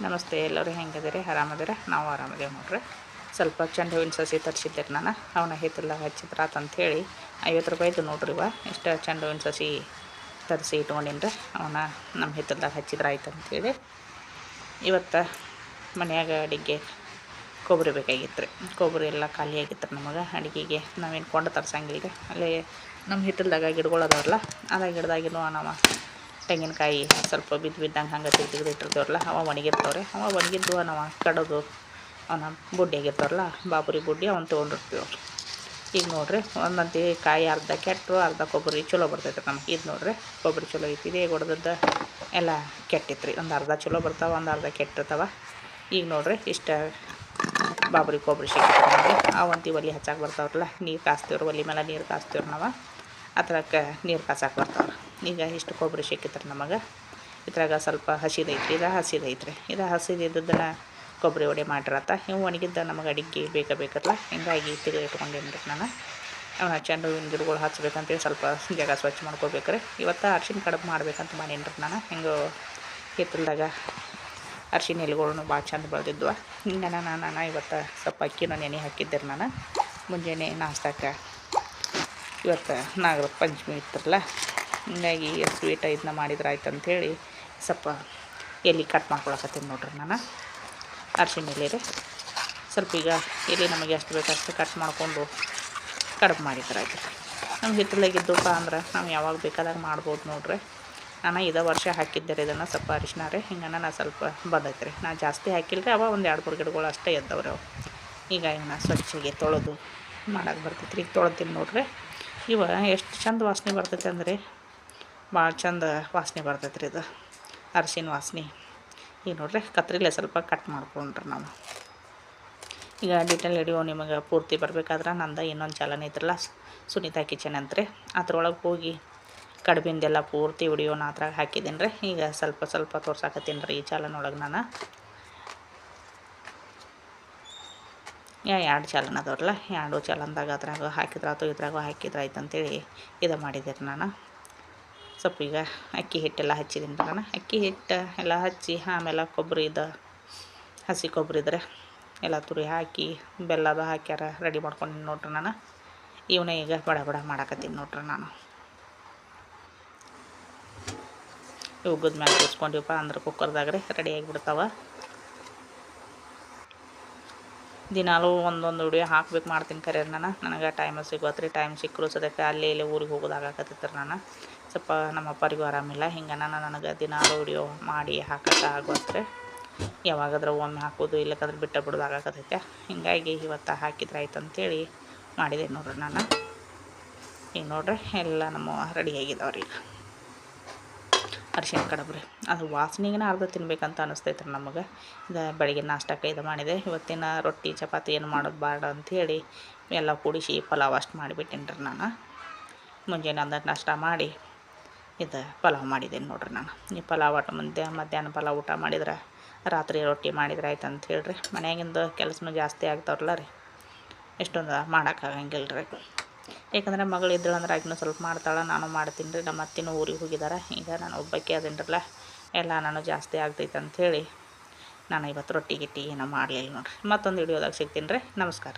ನಮಸ್ತೆ ಎಲ್ಲರೂ ಹೆಂಗದಿರಿ ಆರಾಮದಿರ ನಾವು ಆರಾಮದೇವೆ ನೋಡ್ರಿ. ಸ್ವಲ್ಪ ಚೆಂಡು ಹೂವಿನ ಸಸಿ ತರಿಸಿದ್ದೆ ನಾನು. ಅವನ ಹಿತ್ತಲ್ದಾಗ ಹಚ್ಚಿದ್ರಾತ ಅಂಥೇಳಿ ಐವತ್ತು ರೂಪಾಯಿದು ನೋಡ್ರಿ ಇವ. ಇಷ್ಟು ಚೆಂಡು ಹೂವಿನ ಸಸಿ ತರಿಸಿ ಇಟ್ಕೊಂಡಿನ್ರಿ. ಅವನ ನಮ್ಮ ಹಿತ್ತಲ್ದಾಗ ಹಚ್ಚಿದ್ರೆ ಆಯ್ತು ಅಂಥೇಳಿ ಇವತ್ತು ಮನೆಯಾಗ ಅಡಿಗೆ ಕೊಬ್ಬರಿ ಬೇಕಾಗಿತ್ತು ರೀ. ಕೊಬ್ಬರಿ ಎಲ್ಲ ಖಾಲಿ ಆಗಿತ್ತು ರೀ ನಮಗೆ. ಅಡುಗೆಗೆ ನಾವೇನು ಕೊಂಡು ತರ್ಸಂಗಿಲ್ಲ ರೀ ಅಲ್ಲಿ ನಮ್ಮ ಹಿತ್ತಲ್ದಾಗ ಗಿಡಗಳು ಅದಾವಲ್ಲ ಅದಾಗ ಗಿಡದಾಗಿನೂ ನಾವು ತೆಂಗಿನಕಾಯಿ ಸ್ವಲ್ಪ ಬಿದ್ದು ಬಿದ್ದಂಗೆ ಹಂಗೆ ತೆಗೆದು ಇಟ್ಟಿರ್ತೇವ್ರಲ್ಲ ಅವ ಒಣಗಿರ್ತಾವ್ರಿ. ಅವ ಒಣಗಿದ್ದು ನಾವು ಕಡೋದು ಅವನ ಬುಡ್ಡಿ ಆಗಿರ್ತಾವಲ್ಲ ಬಾಬುರಿ ಬುಡ್ಡಿ ಅವನು ತೊಗೊಂಡಿರ್ತೀವಿ ಈಗ ನೋಡ್ರಿ ಒಂದಂತಿ ಕಾಯಿ ಅರ್ಧ ಕೆಟ್ಟು ಅರ್ಧ ಕೊಬ್ಬರಿ ಚಲೋ ಬರ್ತೈತೆ ನಮ್ಗೆ. ಇದು ನೋಡ್ರಿ, ಕೊಬ್ಬರಿ ಚಲೋ ಐತಿ. ಇದೇ ಹೊಡೆದದ್ದು ಎಲ್ಲ ಕೆಟ್ಟಿತ್ತು ರೀ ಒಂದು ಅರ್ಧ ಚಲೋ ಬರ್ತಾವೆ, ಒಂದು ಅರ್ಧ ಕೆಟ್ಟಿರ್ತಾವ. ಈಗ ನೋಡ್ರಿ, ಇಷ್ಟ ಬಾಬರಿ ಕೊಬ್ಬರಿ ಸಿಗ್ತದೆ ಒಂತಿ ಒಲೆ ಹಚ್ಚಕ್ಕೆ ಬರ್ತಾವ್ರಲ್ಲ, ನೀರು ಕಾಸ್ತೀವ್ರಿ, ಒಲೆ ಮೇಲೆ ನೀರು ಕಾಸ್ತೀವ್ರಿ ನಾವು. ಅದ್ರಕ್ಕೆ ನೀರು ಕಾಸಕ್ಕೆ ಬರ್ತಾವ್ರಿ. ಈಗ ಇಷ್ಟು ಕೊಬ್ಬರಿ ಸಿಕ್ಕಿತ್ರಿ ನಮಗೆ. ಇದ್ರಾಗ ಸ್ವಲ್ಪ ಹಸಿದೈತ್ರಿ ಇದು ಹಸಿದೈತ್ರಿ ಇದು ಹಸಿದಿದ್ದನ್ನು ಕೊಬ್ಬರಿ ಒಡೆ ಮಾಡಿರತ್ತ. ಇವು ಒಣಗಿದ್ದ ನಮಗೆ ಅಡಿಗೆ ಬೇಕ ಬೇಕಲ್ಲ ಹಿಂಗಾಗಿ ತಿರುಗಿ ಇಟ್ಕೊಂಡೇನ್ರಿ ನಾನು. ಅವನ್ನ ಚೆಂಡು ಹೂವಿನ ಗಿಡಗಳು ಹಚ್ಬೇಕಂತೇಳಿ ಸ್ವಲ್ಪ ಜಾಗ ಸ್ವಚ್ಛ ಮಾಡ್ಕೋಬೇಕ್ರಿ. ಇವತ್ತು ಅರ್ಶಿನ ಕಡುಬು ಮಾಡ್ಬೇಕಂತ ರೀ ನಾನು. ಹಿಂಗೆ ಹಿತ್ತಲ್ದಾಗ ಅರ್ಶಿನ ಎಲೆಗಳನ್ನು ಭಾಳ ಚಂದ ಬೆಳೆದಿದ್ವು. ಹಿಂಗೆ ನಾನು ನಾನು ಇವತ್ತು ಸ್ವಲ್ಪ ಅಕ್ಕಿನೂ ನೆನೆ ಹಾಕಿದ್ದೆ ನಾನು. ಮುಂಜಾನೆ ನಾಷ್ಟಕ್ಕೆ ಇವತ್ತು ನಾಗರ ಪಂಚಮಿ ಇತ್ತರಲ್ಲ ಹಿಂಗಾಗಿ ಸ್ವೀಟ್ ಇದನ್ನ ಮಾಡಿದ್ರೆ ಆಯ್ತು ಅಂಥೇಳಿ ಸ್ವಲ್ಪ ಎಲ್ಲಿ ಕಟ್ ಮಾಡ್ಕೊಳಕತ್ತೀನಿ ನೋಡ್ರಿ ನಾನು. ಅರ್ಶಿನ ಎಲೆ ಸ್ವಲ್ಪ ಈಗ ಎಲೆ ನಮಗೆ ಎಷ್ಟು ಬೇಕು ಅಷ್ಟು ಕಟ್ ಮಾಡಿಕೊಂಡು ಕಡುಬು ಮಾಡಿದ್ರೆ ಆಯ್ತು. ನಮ್ಮ ಹಿತ್ತಲಾಗಿದ್ದಪ್ಪ ಅಂದ್ರೆ ನಾವು ಯಾವಾಗ ಬೇಕಾದಾಗ ಮಾಡ್ಬೋದು ನೋಡ್ರಿ. ನಾನು ಇದೇ ವರ್ಷ ಹಾಕಿದ್ದೆ ರೀ ಇದನ್ನು ಸ್ವಲ್ಪ ಅರಿಶಿನ ರೀ. ಹಿಂಗೆ ನಾನು ಸ್ವಲ್ಪ ಬಂದೈತೆ ರೀ. ನಾನು ಜಾಸ್ತಿ ಹಾಕಿಲ್ಲ ರೀ ಅವ ಒಂದು ಎರಡು ಮೂರು ಗಿಡಗಳು ಅಷ್ಟೇ ಎದ್ದವ್ರಿ ಅವು. ಈಗ ಇವನ್ನ ಸ್ವಚ್ಛಗೆ ತೊಳೆದು ಮಾಡಕ್ಕೆ ಬರ್ತೈತೆ ರೀ. ಈಗ ತೊಳ್ತೀನಿ ನೋಡ್ರಿ. ಇವ ಎಷ್ಟು ಚಂದ ವಾಸನೆ ಬರ್ತೈತೆ ಅಂದ್ರೆ ಭಾಳ ಚಂದ ವಾಸನೆ ಬರ್ತೈತೆ ರೀ ಇದು. ಅರ್ಶಿನ ವಾಸನೆ. ಈಗ ನೋಡ್ರಿ, ಕತ್ರಿಲೆ ಸ್ವಲ್ಪ ಕಟ್ ಮಾಡ್ಕೊಂಡ್ರಿ ನಾವು. ಈಗ ಡಿಟೇಲ್ ಹಿಡಿಯೋ ನಿಮಗೆ ಪೂರ್ತಿ ಬರಬೇಕಾದ್ರೆ ನಂದು ಇನ್ನೊಂದು ಚಾಲನೆ ಐತ್ರಲ್ಲ, ಸುನೀತಾ ಕಿಚನ್ ಅಂತ್ರಿ. ಅದ್ರೊಳಗೆ ಹೋಗಿ ಕಡ್ಬಿಂದೆಲ್ಲ ಪೂರ್ತಿ ವಿಡಿಯೋನ ಅದ್ರಾಗ ಹಾಕಿದ್ದೀನಿ ರೀ ಈಗ ಸ್ವಲ್ಪ ಸ್ವಲ್ಪ ತೋರ್ಸಾಕತ್ತೀನಿ ರೀ ಈ ಚಾಲನೊಳಗೆ ನಾನು. ಎರಡು ಚಾಲನ್ ಅದಾವ್ರಲ್ಲ, ಎರಡು ಚಾಲನ್ದಾಗ ಅದ್ರಾಗ ಹಾಕಿದ್ರಾತು ಇದ್ರಾಗ ಹಾಕಿದ್ರಾಯ್ತು ಅಂತೇಳಿ ಇದು ಮಾಡಿದೆ ನಾನು. ಸ್ವಲ್ಪ ಈಗ ಅಕ್ಕಿ ಹಿಟ್ಟೆಲ್ಲ ಹಚ್ಚಿದ್ದೀನಿ ಬರೋಣ ಅಕ್ಕಿ ಹಿಟ್ಟು ಎಲ್ಲ ಹಚ್ಚಿ ಆಮೇಲೆ ಕೊಬ್ಬರಿ ಇದು ಹಸಿ ಕೊಬ್ಬರಿ ಇದ್ರೆ ಎಲ್ಲ ತುರಿ ಹಾಕಿ ಬೆಲ್ಲದ ಹಾಕ್ಯಾರ ರೆಡಿ ಮಾಡ್ಕೊಂಡಿನಿ ನೋಡ್ರಿ ನಾನು. ಇವನೇ ಈಗ ಬಡ ಬಡ ಮಾಡಾಕತ್ತೀನಿ ನೋಡ್ರಿ ನಾನು. ಉಗ್ಗದ ಮ್ಯಾಲೆ ಕೂಸ್ಕೊಂಡಿವಪ್ಪ ಅಂದ್ರೆ ಕುಕ್ಕರ್ದಾಗ ರೀ ರೆಡಿ ಆಗಿಬಿಡ್ತಾವ. ದಿನಾಲೂ ಒಂದೊಂದು ವಿಡಿಯೋ ಹಾಕ್ಬೇಕು ಮಾಡ್ತೀನಿ ಕರೆ ನಾನು. ನನಗೆ ಟೈಮ್ ಸಿಗೋತ್ರಿ ಟೈಮ್ ಸಿಕ್ಕರು ಸದ್ಯಕ್ಕೆ ಅಲ್ಲಿ ಇಲ್ಲಿ ಊರಿಗೆ ಹೋಗೋದಾಗಕತ್ತೈತ್ರಿ ನಾನು. ಸ್ವಲ್ಪ ನಮ್ಮ ಅಪ್ಪರಿಗೂ ಆರಾಮಿಲ್ಲ ಹಿಂಗೆ ನಾನು ನನಗೆ ದಿನಾಲೂ ವಿಡಿಯೋ ಮಾಡಿ ಹಾಕಕ್ಕೆ ಆಗೋತ್ರಿ ಯಾವಾಗಾದ್ರೂ ಒಮ್ಮೆ ಹಾಕೋದು, ಇಲ್ಲಕ್ಕಾದ್ರೆ ಬಿಟ್ಟ ಬಿಡೋದು ಆಗಾಕತ್ತೈತೆ. ಹಿಂಗಾಗಿ ಇವತ್ತು ಹಾಕಿದ್ರೆ ಆಯ್ತು ಅಂತೇಳಿ ಮಾಡಿದೆ ನೋಡ್ರಿ ನಾನು. ಈಗ ನೋಡ್ರಿ ಎಲ್ಲ ನಮ್ಮ ರೆಡಿ ಆಗಿದಾವ್ರಿ ಈಗ ಅರಿಶಿನ ಕಡಬ್ರಿ. ಅದು ವಾಸನೆಗಿನ ಅರ್ಧ ತಿನ್ಬೇಕಂತ ಅನಿಸ್ತೈತೆ ರೀ ನಮಗೆ. ಇದು ಬೆಳಗ್ಗೆ ನಾಷ್ಟಕ್ಕೆ ಇದು ಮಾಡಿದೆ. ಇವತ್ತಿನ ರೊಟ್ಟಿ, ಚಪಾತಿ ಏನು ಮಾಡೋದು ಬೇಡ ಅಂಥೇಳಿ ಎಲ್ಲ ಕೂಡಿಸಿ ಪಲಾವ್ ಅಷ್ಟು ಮಾಡಿಬಿಟ್ಟಿನಿ ರೀ ನಾನು. ಮುಂಜಾನೆ ಅಂದ ನಾಷ್ಟ ಮಾಡಿ ಇದು ಪಲಾವ್ ಮಾಡಿದ್ದೇನೆ ನೋಡ್ರಿ ನಾನು. ಈ ಪಲಾವ್ ಆಟ ಮುಂದೆ ಮಧ್ಯಾಹ್ನ ಪಲಾವ್ ಊಟ ಮಾಡಿದ್ರೆ ರಾತ್ರಿ ರೊಟ್ಟಿ ಮಾಡಿದ್ರೆ ಆಯ್ತು ಅಂತ ಹೇಳ್ರಿ ಮನೆಯಾಗಿಂದು ಕೆಲಸನೂ ಜಾಸ್ತಿ ಆಗ್ತಾವ್ರಲ್ಲ ರೀ. ಎಷ್ಟೊಂದು ಮಾಡೋಕ್ಕಾಗಂಗಿಲ್ಲ ರೀ ಯಾಕಂದ್ರೆ ಮಗಳು ಇದ್ದಳು ಅಂದ್ರೆ ಆಗಿನೂ ಸ್ವಲ್ಪ ಮಾಡ್ತಾಳೆ, ನಾನು ಮಾಡ್ತೀನಿ ರೀ, ನಮ್ಮ ಅತ್ತಿನೂ ಊರಿಗೆ ಹೋಗಿದ್ದಾರೆ ಈಗ ನಾನು ಒಬ್ಬಕ್ಕೆ ಅದೇನ್ರಲ್ಲ, ಎಲ್ಲ ನಾನು ಜಾಸ್ತಿ ಆಗ್ತೈತೆ ಅಂಥೇಳಿ ನಾನು ಇವತ್ತು ರೊಟ್ಟಿ ಗಿಟ್ಟಿ ಏನೋ ಮಾಡಲಿಲ್ಲ ನೋಡಿರಿ. ಮತ್ತೊಂದು ವಿಡಿಯೋದಾಗ ಸಿಗ್ತೀನಿ ರೀ. ನಮಸ್ಕಾರ.